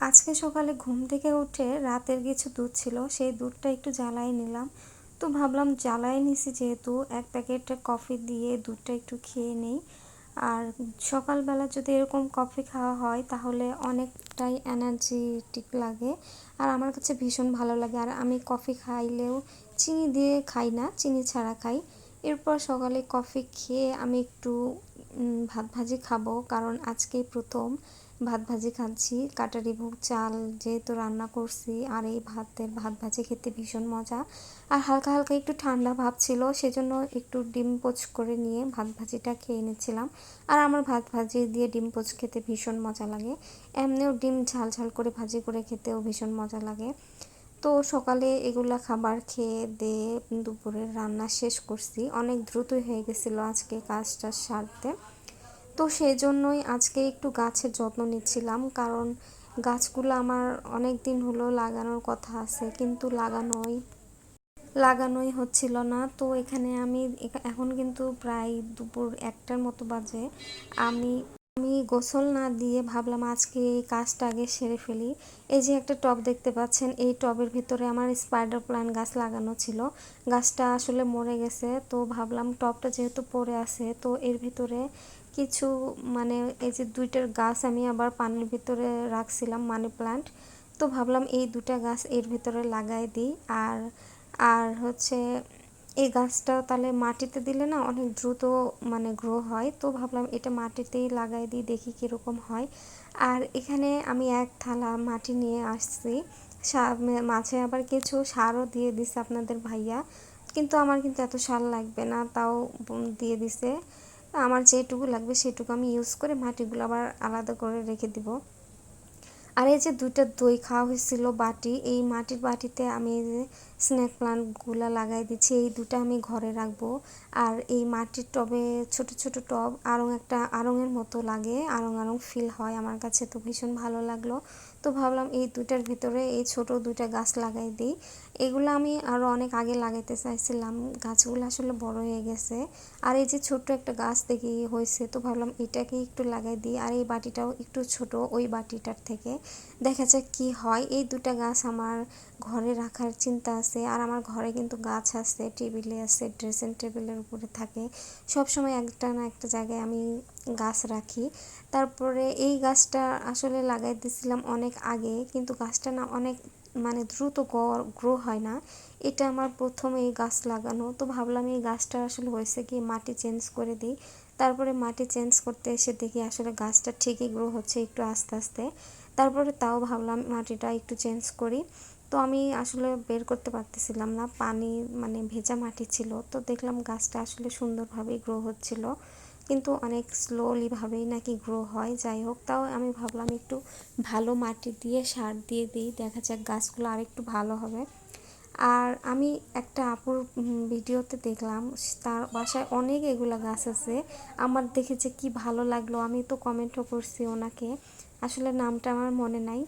আজকে সকালে ঘুম থেকে উঠে রাতের কিছু দুধ ছিল, সেই দুধটা একটু জ্বালাই নিলাম। তো ভাবলাম জ্বালাই নিছি যেহেতু, এক প্যাকেট কফি দিয়ে দুধটা একটু খেয়ে নেই। আর সকালবেলা যদি এরকম কফি খাওয়া হয়, তাহলে অনেকটাই এনার্জেটিক লাগে। আর আমার কাছে ভীষণ ভালো লাগে। আর আমি কফি খাইলেও চিনি দিয়ে খাই না, চিনি ছাড়া খাই। এরপর সকালে কফি খেয়ে আমি একটু ভাত ভাজি খাব, কারণ আজকেই প্রথম। ভাত ভাজি খাচ্ছি, কাটারি ভোগ, চাল যেহেতু রান্না করছি, আর এই ভাতের ভাত ভাজি খেতে ভীষণ মজা। আর হালকা হালকা একটু ঠান্ডা ভাব ছিল, সেজন্য একটু ডিম পোচ করে নিয়ে ভাত ভাজিটা খেয়ে নিচ্ছিলাম। আর আমার ভাত ভাজি দিয়ে ডিম পোচ খেতে ভীষণ মজা লাগে। এমনিও ডিম ঝাল ঝাল করে ভাজি করে খেতেও ভীষণ মজা লাগে। তো সকালে এগুলা খাবার খেয়ে দিয়ে দুপুরের রান্না শেষ করছি। অনেক দ্রুতই হয়ে গেছিল আজকে কাজটা সারতে। তো সেই জন্যই আজকে একটু গাছের যত্ন নিচ্ছিলাম, কারণ গাছগুলো আমার অনেক দিন হলো লাগানোর কথা আছে, কিন্তু লাগানোই লাগানোই হচ্ছিল না। তো এখানে আমি এখন কিন্তু প্রায় দুপুর একটার মতো বাজে। আমি আমি গোসল না দিয়ে ভাবলাম আজকে এই কাজটা আগে সেরে ফেলি। এই যে একটা টব দেখতে পাচ্ছেন, এই টবের ভিতরে আমার স্পাইডার প্ল্যান্ট গাছ লাগানো ছিল। গাছটা আসলে মরে গেছে, তো ভাবলাম টবটা যেহেতু পড়ে আছে, তো এর ভিতরে কিছু মানে এই যে দুইটার গাছ আমি আবার পানির ভিতরে রাখছিলাম মানি প্লান্ট তো ভাবলাম এই দুটা গাছ এর ভিতরে লাগাই দিই। আর আর হচ্ছে এই গাছটা তাহলে মাটিতে দিলে না অনেক দ্রুত মানে গ্রো হয়। তো ভাবলাম এটা মাটিতেই লাগাই দিই, দেখি কীরকম হয়। আর এখানে আমি এক থালা মাটি নিয়ে আসছি। মাঝে আবার কিছু সারও দিয়ে দিছে আপনাদের ভাইয়া। কিন্তু আমার কিন্তু এত সার লাগবে না, তাও দিয়ে দিছে। আমার যেটুকু লাগবে সেটুকু আমি ইউজ করে মাটিগুলো আবার আলাদা করে রেখে দিব। আর এই যে দুইটা দই খাওয়া হয়েছিল বাটি, এই মাটির বাটিতে আমি স্ন্যাক প্লান্টগুলো লাগাই দিচ্ছি, এই দুটা আমি ঘরে রাখব। আর এই মাটির টবে ছোট ছোট টব আরং একটা আরঙের মতো লাগে, আরং আরং ফিল হয় আমার কাছে, তো ভীষণ ভালো লাগল। তো ভাবলাম এই দুটার ভিতরে এই ছোট দুইটা গাছ লাগাই দিই। এগুলো আমি আরও অনেক আগে লাগাইতে চাইছিলাম। গাছগুলো আসলে বড় হয়ে গেছে। আর এই যে ছোট্ট একটা গাছ দেখি হয়েছে, তো ভাবলাম এটাকে একটু লাগাই দিই। আর এই বাটিটাও একটু ছোট ওই বাটিটার থেকে। দেখা যাক কি হয়। এই দুটা গাছ আমার ঘরে রাখার চিন্তা আছে। আর আমার ঘরে কিন্তু গাছ আছে, টেবিলে আছে, ড্রেসিং টেবিলের উপরে থাকে। সব সময় একটা না একটা জায়গায় আমি গাছ রাখি। তারপরে এই গাছটা আসলে লাগাই দিয়েছিলাম অনেক আগে, কিন্তু গাছটা না অনেক মানে দ্রুত গ্রো হয় না। এটা আমার প্রথম এই গাছ লাগানো। তো ভাবলাম এই গাছটা আসলে হয়েছে কি মাটি চেঞ্জ করে দিই। তারপরে মাটি চেঞ্জ করতে এসে দেখি আসলে গাছটা ঠিকই গ্রো হচ্ছে একটু আস্তে আস্তে। তারপরে তাও ভাবলাম মাটিটা একটু চেঞ্জ করি। তো আমি আসলে বের করতে পারতেছিলাম না। পানি মানে ভেজা মাটি ছিল। তো দেখলাম গাছটা আসলে সুন্দরভাবেই গ্রো হচ্ছিল। কিন্তু অনেক স্লোলিভাবেই নাকি গ্রো হয়। যাই হোক, তাও আমি ভাবলাম একটু ভালো মাটি দিয়ে সার দিয়ে দিই। দেখা যাক গাছগুলো আরেকটু ভালো হবে। আর আমি একটা আপুর ভিডিওতে দেখলাম, তার বাসায় অনেক এগুলো গাছ আছে। আমার দেখে যে কী ভালো লাগল, আমি তো কমেন্টও করছি ওনাকে। আসলে নামটা আমার মনে নাই।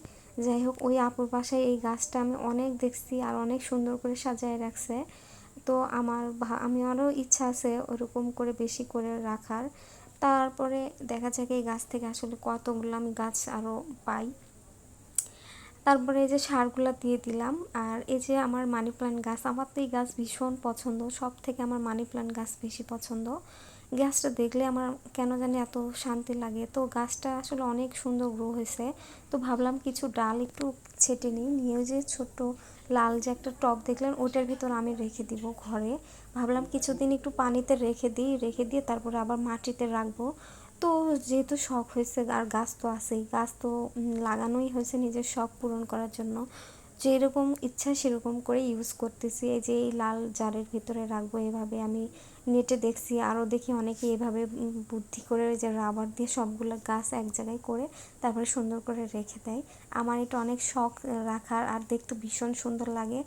যাই হোক, ওই আপুর বাসায় এই গাছটা আমি অনেক দেখছি আর অনেক সুন্দর করে সাজায় রাখছে। তো আমার আমি আরও ইচ্ছা আছে ওরকম করে বেশি করে রাখার। তারপরে দেখা যাক এই গাছ থেকে আসলে কতগুলো আমি গাছ আরও পাই। তারপরে এই যে সারগুলো দিয়ে দিলাম, আর এই যে আমার মানি প্ল্যান্ট গাছ, আমার তো এই গাছ ভীষণ পছন্দ সব থেকে আমার মানি প্ল্যান্ট গাছ বেশি পছন্দ। গাছটা দেখলে আমার কেন জানি এত শান্তি লাগে। তো গাছটা আসলে অনেক সুন্দর গ্রো হয়েছে। তো ভাবলাম কিছু ডাল একটু ছেটে নিই, নিয়ে যে ছোট্ট লাল যে একটা টপ দেখলেন ওটার ভিতর আমি রেখে দিব ঘরে। ভাবলাম কিছুদিন একটু পানিতে রেখে দিই, রেখে দিয়ে তারপরে আবার মাটিতে রাখব। তো যেহেতু শখ হয়েছে, আর গাছ তো আছেই, গাছ তো লাগানোই হয়েছে নিজের শখ পূরণ করার জন্য। যেরকম ইচ্ছা সেরকম করে ইউজ করতেছি। এই যে এই লাল জারের ভিতরে রাখব এভাবে আমি নেটে দেখছি। আরও দেখি অনেকে এভাবে বুদ্ধি করে যে রাবার দিয়ে সবগুলো গাছ এক জায়গায় করে তারপরে সুন্দর করে রেখে দেয়। আমার এটা অনেক শখ রাখার আর দেখতে ভীষণ সুন্দর লাগে।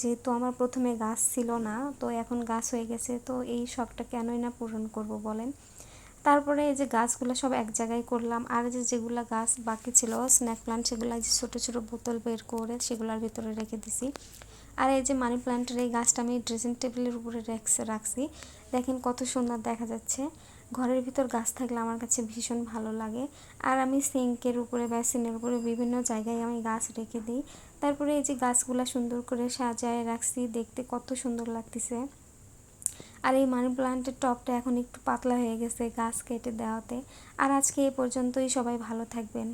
যেহেতু আমার প্রথমে গাছ ছিল না, তো এখন গাছ হয়ে গেছে, তো এই শখটা কেনই না পূরণ করব বলেন? তারপরে এই যে গাছগুলো সব এক জায়গায় করলাম, আর যে যেগুলো গাছ বাকি ছিল স্ন্যাক প্লান্ট সেগুলো যে ছোটো ছোটো বোতল বের করে সেগুলোর ভিতরে রেখে দিছি। আর এই যে মানি প্লান্টের এই গাছটা আমি ড্রেসিং টেবিলের উপরে রাখছি দেখেন কত সুন্দর দেখা যাচ্ছে। ঘরের ভিতর গাছ থাকলে আমার কাছে ভীষণ ভালো লাগে। আর আমি সিঙ্কের উপরে বেসিনের উপরে বিভিন্ন জায়গায় আমি গাছ রেখে দিই। তারপরে এই যে গাছগুলা সুন্দর করে সাজায় রাখছি, দেখতে কত সুন্দর লাগতেছে। আর এই মানি প্লান্টের টপটা এখন একটু পাতলা হয়ে গেছে গাছ কেটে দেওয়াতে। আর আজকে এ পর্যন্তই, সবাই ভালো থাকবেন।